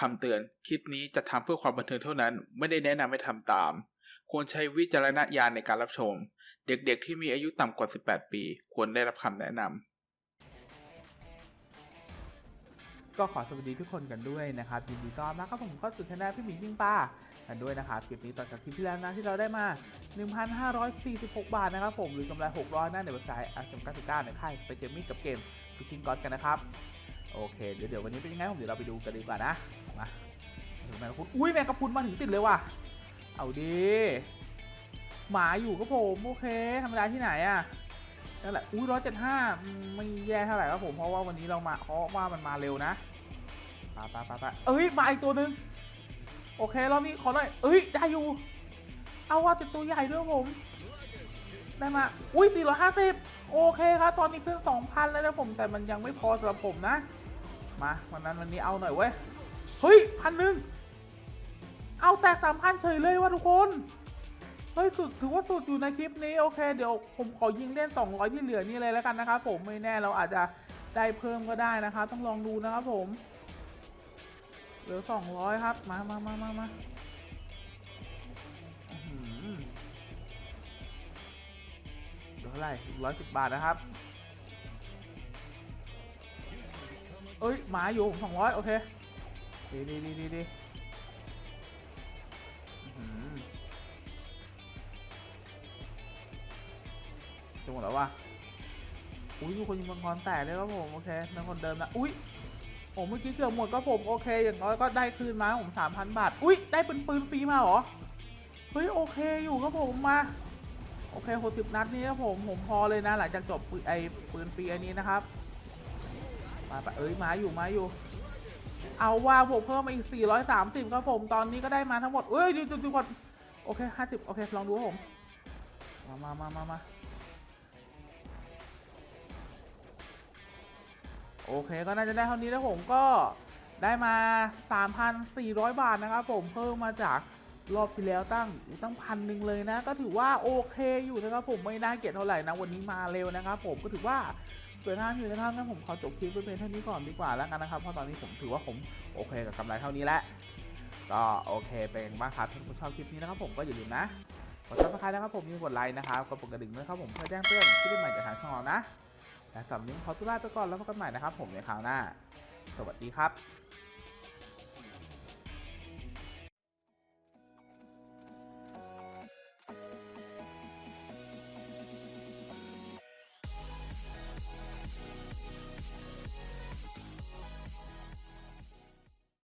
คำเตือน คลิปนี้จะทำเพื่อความบันเทิงเท่านั้น ไม่ได้แนะนำให้ทำตาม ควรใช้วิจารณญาณในการรับชม เด็กๆ ที่มีอายุต่ำกว่า 18 ปี ควรได้รับคำแนะนำก็ขอสวัสดีทุกคนกันด้วยนะครับยินดีต้อนรับครับผมเข้าสู่ช anel พี่หมียิงปลากันด้วยนะครับคลิปนี้ต่อจากคลิปที่แล้วนะที่เราได้มา 1,546 บาทนะครับผมหรือกำไร 600นะในเว็บไซต์อาร์ม99ในค่ายไปเกมมิ่กับเกมฟิชชิงกอดกันนะครับ โอเค เดี๋ยวเดี๋ยววันนี้เป็นยังไงผมเดี๋ยวเราไปดูกันดีกว่านะมาถึงแมงกะพรุนอุ้ยแมงกะพรุนมาถึงติดเลยว่ะ เอาดีหมาอยู่ก็ผมโอเคธรรมดาที่ไหนอะนั่นแหละอุ้ยร้อยเจ็ดห้าไม่แย่เท่าไหร่ครับผมเพราะว่าวันนี้เรามาเพราะว่ามันมาเร็วนะปไปไปไปะเอ้ยมาอีกตัวหนึ่งโอเครอบนี้ขอหน่อยเอ้ยได้อยู่ เอาว่าเป็นตัวใหญ่ด้วยผม ได้มา อุ้ย450 โอเคครับ ตอนนี้ขึ้น 2,000 แล้วนะผม แต่มันยังไม่พอสำหรับผมนะ มาวันนั้นวันนี้เอาหน่อยเว้ย เฮ้ยพันหนึ่ง เอาแตกสามพันเฉยเลยว่ะทุกคน เฮ้ยสุดถือว่าสุดอยู่ในคลิปนี้ โอเค เดี๋ยวผมขอยิงเล่น 200 ที่เหลือนี่เลยแล้วกันนะครับผม ไม่แน่เราอาจจะได้เพิ่มก็ได้นะครับต้องลองดูนะครับผม เหลือ 200 ครับ มามามามามา เท่าไหร่ร้อยสิบบาทนะครับ เอ้ยหมาอยู่สองร้อยโอเคดีดีดีดีดีอื้อหือจะหมดแล้ววะอุ้ยมีคนยิงมังกรแตกเลยครับผมโอเคนั่นคนเดิมนะอุ้ยโอ้เมื่อกี้เกือบหมดก็ผมโอเค อย่างน้อยก็ได้คืนมาผมสามพันบาท อุ้ยได้ปืนปืนฟรีมาเหรอ เฮ้ยโอเคอยู่ครับผมมา โอเค60นัดนี้ครับผมผมพอเลยนะหลังจากจบปืนไอ้ปืนฟรีอันนี้นะครับ มาไปเอ้ยมาอยู่มาอยู่ เอาว่าผมเพิ่มมาอีก430ครับผมตอนนี้ก็ได้มาทั้งหมดเอ้ยดูดูดูก่อนโอเค50โอเคลองดูผมมามามามามาโอเคก็น่าจะได้เท่านี้แล้วผมก็ได้มา 3,400 บาทนะครับผมเพิ่มมาจาก รอบที่แล้วตั้งตั้งพันหนึ่งเลยนะ ก็ถือว่าโอเคอยู่นะครับผมไม่น่าเกลียดเท่าไหร่นะวันนี้มาเร็วนะครับผมก็ถือว่าสวยงามอยู่นะครับงั้นผมขอจบคลิปไว้เพียงเท่านี้ก่อนดีกว่าแล้วกันนะครับเพราะตอนนี้ผมถือว่าผมโอเคกับกำไรเท่านี้แล้วก็โอเคเป็นบ้างครับถ้าคุณชอบคลิปนี้นะครับผมก็อย่าลืมนะกดซับสไครต์นะครับผมอย่าลืมกดไลค์นะครับกดปุ่มกระดิ่งด้วยครับผมเพื่อแจ้งเตือนคลิปใหม่จากทางช่องเรานะและสำหรับนนี้ขอตัวลาไปก่อนแล้วพบกันใหม่นะครับผมในคราวหน้า สวัสดีครับ